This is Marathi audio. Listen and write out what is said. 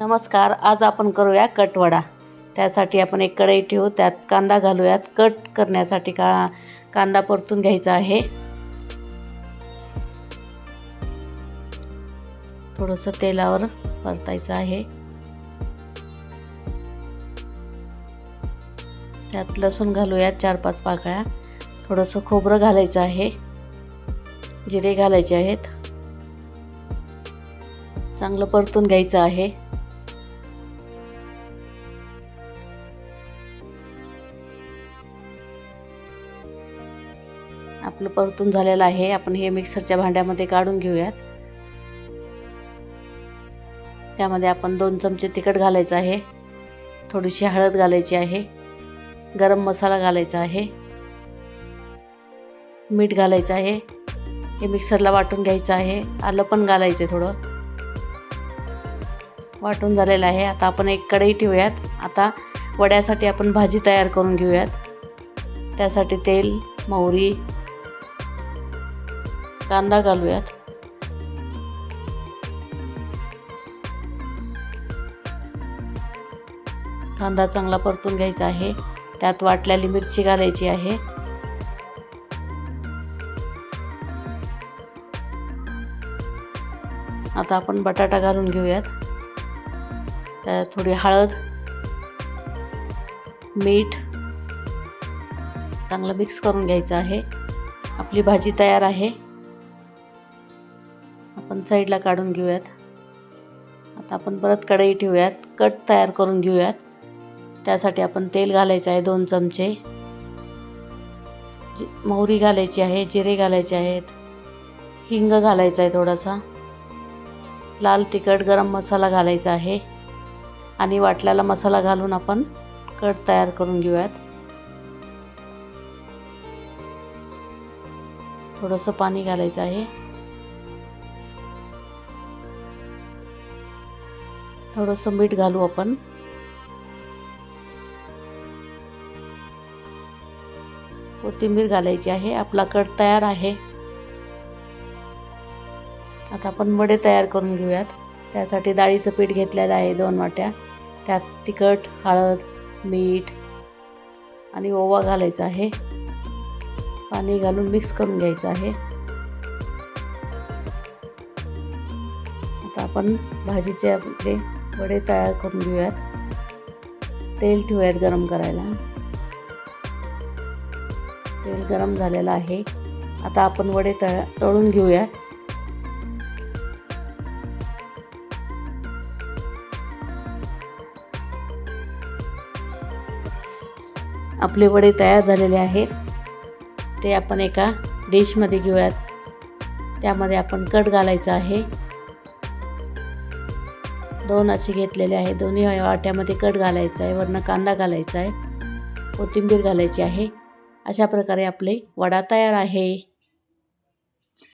नमस्कार आज आपण करूया कटवडा. त्यासाठी आपण एक कढई ठेवू त्यात कांदा घालूयात. कट करण्यासाठी का कांदा परतून घ्यायचा आहे. थोडंसं तेलावर परतायचं आहे. त्यात लसूण घालूयात चार पाच पाकळ्या. थोडंसं खोबरं घालायचं आहे. जिरे घालायचे आहेत. चांगलं परतून घ्यायचं आहे. आपलं परतून झालेलं आहे. आपण हे मिक्सरच्या भांड्यामध्ये काढून घेऊयात. त्यामध्ये आपण दोन चमचे तिखट घालायचं आहे. थोडीशी हळद घालायची आहे. गरम मसाला घालायचा आहे. मीठ घालायचं आहे. हे मिक्सरला वाटून घ्यायचं आहे. आलं पण घालायचं आहे थोडं. वाटून झालेलं आहे. आता आपण एक कढई ठेवूयात. आता वड्यासाठी आपण भाजी तयार करून घेऊयात. त्यासाठी तेल मोहरी कांदा घालूयात. कांदा चांगला परतून घ्यायचा आहे. त्यात वाटलेली मिरची घालायची आहे. आता आपण बटाटा घालून घेऊयात. त्यात थोडी हळद मीठ चांगलं मिक्स करून घ्यायचं आहे. आपली भाजी तयार आहे. आपण साईडला काढून घेऊयात. आता आपण परत कढई ठेवूयात. कट तयार करून घेऊयात. त्यासाठी आपण तेल घालायचं आहे दोन चमचे. मोहरी घालायची आहे जिरे घालायचे आहेत. हिंग घालायचा आहे थोडासा. लाल तिखट गरम मसाला घालायचा आहे. आणि वाटल्याला मसाला घालून आपण कट तयार करून घेऊयात. थोडंसं पाणी घालायचं आहे. थोडंसं मीठ घालू आपण. कोथिंबीर घालायची आहे. आपला कट तयार आहे. आता आपण वडे तयार करून घेऊयात. त्यासाठी डाळीचं पीठ घेतलेलं आहे दोन वाट्या. त्यात तिखट हळद मीठ आणि ओवा घालायचा आहे. पाणी घालून मिक्स करून घ्यायचं आहे. आता आपण भाजीचे आपले वडे तयार करून घेऊयात. तेल ठेवूयात गरम करायला. तेल गरम झालेलं आहे. आता आपण वडे तळ तळून घेऊयात. आपले वडे तयार झालेले आहेत. ते आपण एका डिशमध्ये घेऊयात. त्यामध्ये आपण कट घालायचं आहे. दोन असे घेतलेले आहे. दोन्ही वाट्यामध्ये कट घालायचं आहे. वरनं कांदा घालायचा आहे. कोथिंबीर घालायची आहे. अशा प्रकारे आपले वडा तयार आहे.